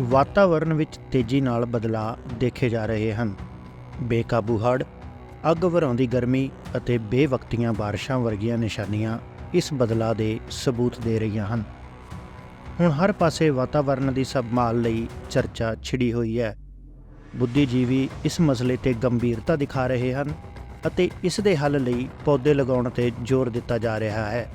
ਵਾਤਾਵਰਣ ਵਿੱਚ ਤੇਜ਼ੀ ਨਾਲ ਬਦਲਾਅ ਦੇਖੇ ਜਾ ਰਹੇ ਹਨ। ਬੇਕਾਬੂ ਹੜ੍ਹ, ਅੱਗ ਵਰਾਉਂਦੀ ਗਰਮੀ ਅਤੇ ਬੇਵਕਤੀਆਂ ਬਾਰਿਸ਼ਾਂ ਵਰਗੀਆਂ ਨਿਸ਼ਾਨੀਆਂ ਇਸ ਬਦਲਾਅ ਦੇ ਸਬੂਤ ਦੇ ਰਹੀਆਂ ਹਨ। ਹੁਣ ਹਰ ਪਾਸੇ ਵਾਤਾਵਰਣ ਦੀ ਸੰਭਾਲ ਲਈ ਚਰਚਾ ਛਿੜੀ ਹੋਈ ਹੈ। ਬੁੱਧੀਜੀਵੀ ਇਸ ਮਸਲੇ ਤੇ ਗੰਭੀਰਤਾ ਦਿਖਾ ਰਹੇ ਹਨ ਅਤੇ ਇਸ ਦੇ ਹੱਲ ਲਈ ਪੌਦੇ ਲਗਾਉਣ ਤੇ ਜ਼ੋਰ ਦਿੱਤਾ ਜਾ ਰਿਹਾ ਹੈ।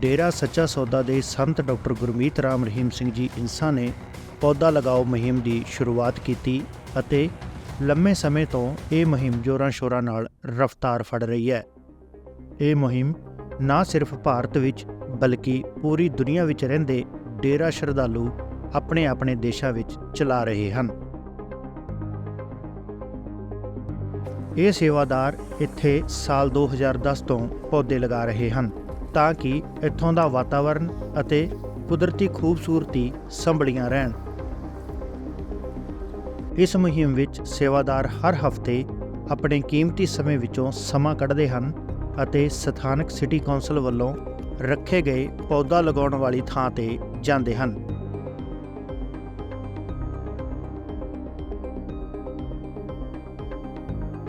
ਡੇਰਾ ਸੱਚਾ ਸੌਦਾ ਦੇ ਸੰਤ ਡਾਕਟਰ ਗੁਰਮੀਤ ਰਾਮ ਰਹੀਮ ਸਿੰਘ ਜੀ ਇਨਸਾ ਨੇ ਪੌਦਾ ਲਗਾਓ ਮੁਹਿੰਮ ਦੀ ਸ਼ੁਰੂਆਤ ਕੀਤੀ ਅਤੇ ਲੰਮੇ ਸਮੇਂ ਤੋਂ ਇਹ ਮੁਹਿੰਮ ਜੋਰਾਂ ਸ਼ੋਰਾਂ ਨਾਲ ਰਫ਼ਤਾਰ ਫੜ ਰਹੀ ਹੈ। ਇਹ ਮੁਹਿੰਮ ਨਾ ਸਿਰਫ ਭਾਰਤ ਵਿੱਚ ਬਲਕਿ ਪੂਰੀ ਦੁਨੀਆ ਵਿੱਚ ਰਹਿੰਦੇ ਡੇਰਾ ਸ਼ਰਧਾਲੂ ਆਪਣੇ ਆਪਣੇ ਦੇਸ਼ਾਂ ਵਿੱਚ ਚਲਾ ਰਹੇ ਹਨ। ਇਹ ਸੇਵਾਦਾਰ ਇੱਥੇ ਸਾਲ 2010 ਤੋਂ ਪੌਦੇ ਲਗਾ ਰਹੇ ਹਨ। ਤਾਂ ਕਿ ਇੱਥੋਂ ਦਾ ਵਾਤਾਵਰਣ ਅਤੇ ਕੁਦਰਤੀ ਖੂਬਸੂਰਤੀ ਸੰਭਲੀਆਂ ਰਹਿਣ। ਇਸ ਮੁਹਿੰਮ ਵਿੱਚ ਸੇਵਾਦਾਰ ਹਰ ਹਫ਼ਤੇ ਆਪਣੇ ਕੀਮਤੀ ਸਮੇਂ ਵਿੱਚੋਂ ਸਮਾਂ ਕੱਢਦੇ ਹਨ ਅਤੇ ਸਥਾਨਕ ਸਿਟੀ ਕੌਂਸਲ ਵੱਲੋਂ ਰੱਖੇ ਗਏ ਪੌਦਾ ਲਗਾਉਣ ਵਾਲੀ ਥਾਂ ਤੇ ਜਾਂਦੇ ਹਨ।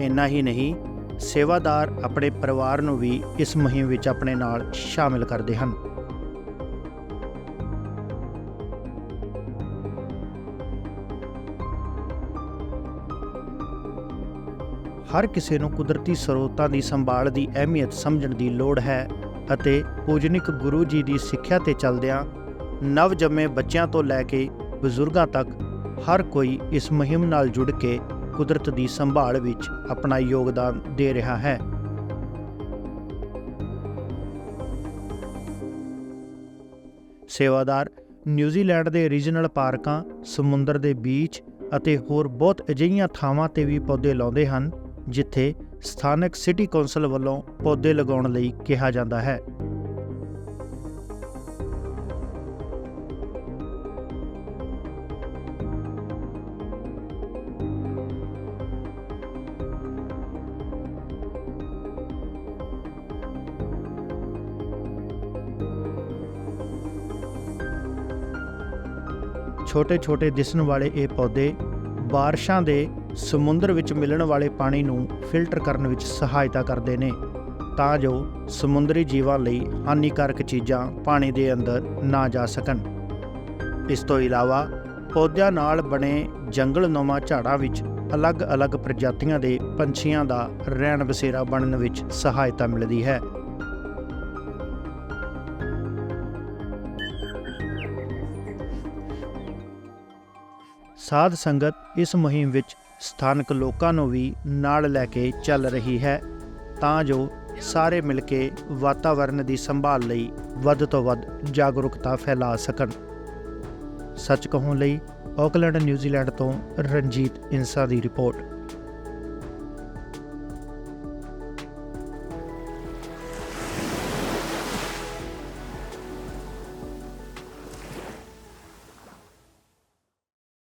ਇੰਨਾ ਹੀ ਨਹੀਂ ਸੇਵਾਦਾਰ ਆਪਣੇ ਪਰਿਵਾਰ ਨੂੰ ਵੀ ਇਸ ਮੁਹਿੰਮ ਵਿੱਚ ਆਪਣੇ ਨਾਲ ਸ਼ਾਮਿਲ ਕਰਦੇ ਹਨ। ਹਰ ਕਿਸੇ ਨੂੰ ਕੁਦਰਤੀ ਸਰੋਤਾਂ ਦੀ ਸੰਭਾਲ ਦੀ ਅਹਿਮੀਅਤ ਸਮਝਣ ਦੀ ਲੋੜ ਹੈ ਅਤੇ ਪੂਜਨਿਕ ਗੁਰੂ ਜੀ ਦੀ ਸਿੱਖਿਆ ਤੇ ਚੱਲਦਿਆਂ ਨਵ ਜੰਮੇ ਬੱਚਿਆਂ ਤੋਂ ਲੈ ਕੇ ਬਜ਼ੁਰਗਾਂ ਤੱਕ ਹਰ ਕੋਈ ਇਸ ਮੁਹਿੰਮ ਨਾਲ ਜੁੜ ਕੇ ਕੁਦਰਤ ਦੀ ਸੰਭਾਲ ਵਿੱਚ ਆਪਣਾ ਯੋਗਦਾਨ ਦੇ ਰਿਹਾ ਹੈ। ਸੇਵਾਦਾਰ, ਨਿਊਜ਼ੀਲੈਂਡ ਦੇ ਰੀਜਨਲ ਪਾਰਕਾਂ, ਸਮੁੰਦਰ ਦੇ ਬੀਚ ਅਤੇ ਹੋਰ ਬਹੁਤ ਅਜਿਹੀਆਂ ਥਾਵਾਂ ਤੇ ਵੀ ਪੌਦੇ ਲਾਉਂਦੇ ਹਨ, ਜਿੱਥੇ ਸਥਾਨਕ ਸਿਟੀ ਕੌਂਸਲ ਵੱਲੋਂ ਪੌਦੇ ਲਗਾਉਣ ਲਈ ਕਿਹਾ ਜਾਂਦਾ ਹੈ। ਛੋਟੇ-ਛੋਟੇ ਦਿਸਣ ਵਾਲੇ ਇਹ ਪੌਦੇ ਬਾਰਿਸ਼ਾਂ ਦੇ ਸਮੁੰਦਰ ਵਿੱਚ ਮਿਲਣ ਵਾਲੇ ਪਾਣੀ ਨੂੰ ਫਿਲਟਰ ਕਰਨ ਵਿੱਚ ਸਹਾਇਤਾ ਕਰਦੇ ਨੇ, ਤਾਂ ਜੋ ਸਮੁੰਦਰੀ ਜੀਵਾਂ ਲਈ ਹਾਨੀਕਾਰਕ ਚੀਜ਼ਾਂ ਪਾਣੀ ਦੇ ਅੰਦਰ ਨਾ ਜਾ ਸਕਣ। ਇਸ ਤੋਂ ਇਲਾਵਾ ਪੌਦਿਆਂ ਨਾਲ ਬਣੇ ਜੰਗਲ-ਨੁਮਾ ਝਾੜਾਂ ਵਿੱਚ ਅਲੱਗ-ਅਲੱਗ ਪ੍ਰਜਾਤੀਆਂ ਦੇ ਪੰਛੀਆਂ ਦਾ ਰਹਿਣ ਬਸੇਰਾ ਬਣਨ ਵਿੱਚ ਸਹਾਇਤਾ ਮਿਲਦੀ ਹੈ। ਸਾਧ ਸੰਗਤ ਇਸ ਮੁਹਿੰਮ ਵਿੱਚ ਸਥਾਨਕ ਲੋਕਾਂ ਨੂੰ ਵੀ ਨਾਲ ਲੈ ਕੇ ਚੱਲ ਰਹੀ ਹੈ, ਤਾਂ ਜੋ ਸਾਰੇ ਮਿਲ ਕੇ ਵਾਤਾਵਰਣ ਦੀ ਸੰਭਾਲ ਲਈ ਵੱਧ ਤੋਂ ਵੱਧ ਜਾਗਰੂਕਤਾ ਫੈਲਾ ਸਕਣ। ਸੱਚ ਕਹੋਂ ਲਈ ਆਕਲੈਂਡ ਨਿਊਜ਼ੀਲੈਂਡ ਤੋਂ ਰਣਜੀਤ ਇਨਸਾ ਦੀ ਰਿਪੋਰਟ।